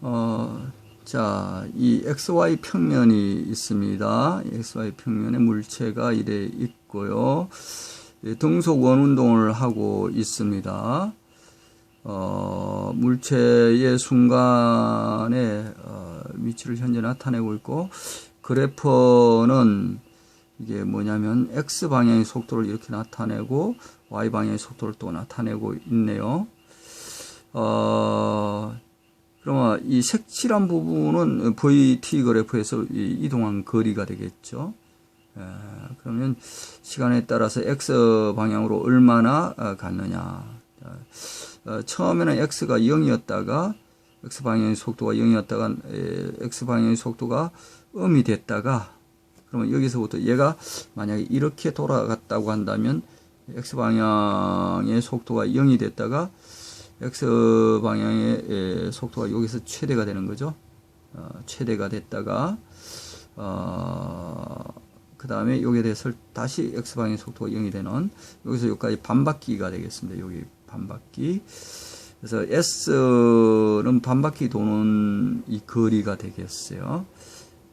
어, 자, 이 XY 평면이 있습니다. XY 평면에 물체가 이래 있고요. 예, 등속 원 운동을 하고 있습니다. 어, 물체의 순간에 어, 위치를 현재 나타내고 있고 그래퍼는 이게 뭐냐면 x 방향의 속도를 이렇게 나타내고 y 방향의 속도를 또 나타내고 있네요. 어, 그러면 이 색칠한 부분은 VT 그래프에서 이 이동한 거리가 되겠죠. 에, 그러면 시간에 따라서 x 방향으로 얼마나 어, 갔느냐. 어, 처음에는 x가 0이었다가 x 방향의 속도가 0이었다가 에, x 방향의 속도가 음이 됐다가 그러면 여기서부터 얘가 만약에 이렇게 돌아갔다고 한다면 x 방향의 속도가 0이 됐다가 x 방향의 에, 속도가 여기서 최대가 되는 거죠. 어, 최대가 됐다가 어, 그 다음에 여기에 대해서 다시 x 방향의 속도가 0이 되는 여기서 여기까지 반바퀴가 되겠습니다. 여기 반바퀴. 그래서 s는 반바퀴 도는 이 거리가 되겠어요.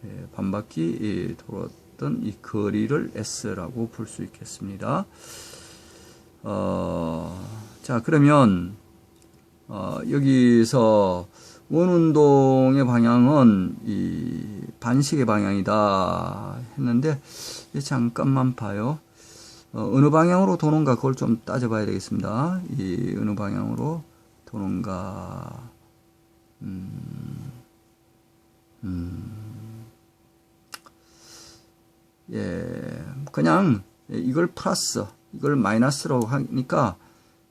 예, 반바퀴 예, 돌았던 이 거리를 s라고 볼 수 있겠습니다. 어, 자 그러면 어, 여기서 원운동의 방향은 이 반식의 방향이다 했는데 잠깐만 봐요. 어, 어느 방향으로 도는가 그걸 좀 따져봐야 되겠습니다. 이 어느 방향으로 도는가. 음, 음, 예, 그냥 이걸 플러스, 이걸 마이너스라고 하니까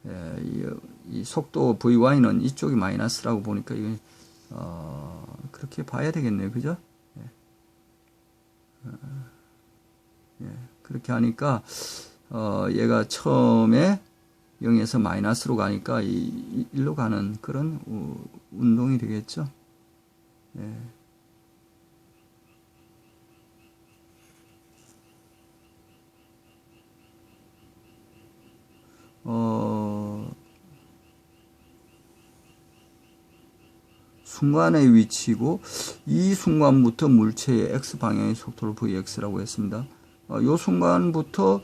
예, 이, 이 속도 vy는 이쪽이 마이너스라고 보니까 이거 어, 그렇게 봐야 되겠네요, 그죠? 예. 어, 예, 그렇게 하니까 어, 얘가 처음에 0에서 마이너스로 가니까 이, 일로 가는 그런 우, 운동이 되겠죠. 예. 순간의 위치고 이 순간부터 물체의 x 방향의 속도를 vx라고 했습니다. 어, 요 순간부터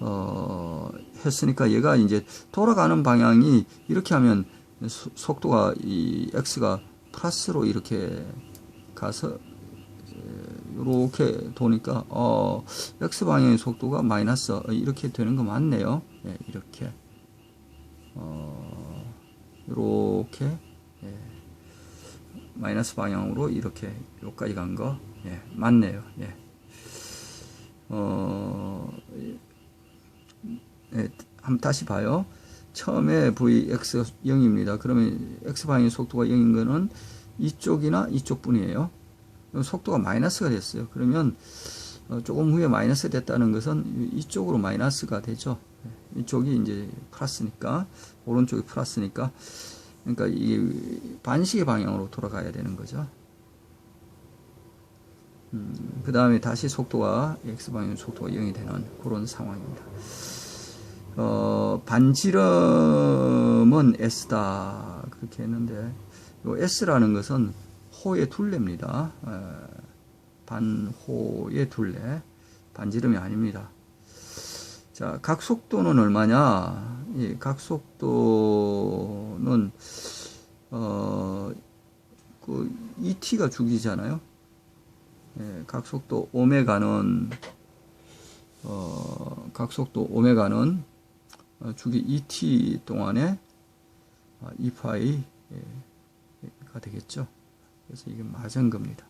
어, 했으니까 얘가 이제 돌아가는 방향이 이렇게 하면 소, 속도가 이 x가 플러스로 이렇게 가서 이렇게 도니까 어 x 방향의 속도가 마이너스 이렇게 되는 거 맞네요. 예, 이렇게 어 이렇게 예, 마이너스 방향으로 이렇게 여기까지 간 거 예, 맞네요. 예. 어 예, 한번 다시 봐요. 처음에 vx 0입니다. 그러면 x 방향의 속도가 0인 거는 이쪽이나 이쪽 뿐이에요. 속도가 마이너스가 됐어요. 그러면 어, 조금 후에 마이너스 됐다는 것은 이쪽으로 마이너스가 되죠. 이쪽이 이제 플러스니까 오른쪽이 플러스니까 그러니까 이 반시계 방향으로 돌아가야 되는 거죠. 음, 그 다음에 다시 속도가 x 방향 속도가 0이 되는 그런 상황입니다. 어, 반지름은 s다 그렇게 했는데 이 s라는 것은 호의 둘레입니다. 반호의 둘레, 반지름이 아닙니다. 자, 각 속도는 얼마냐? 이 각속도는 어, 그 ET가 주기잖아요. 예, 각속도 오메가는 어, 각속도 오메가는 어, 주기 ET 동안에 2파이가 어, 되겠죠. 그래서 이게 맞은 겁니다.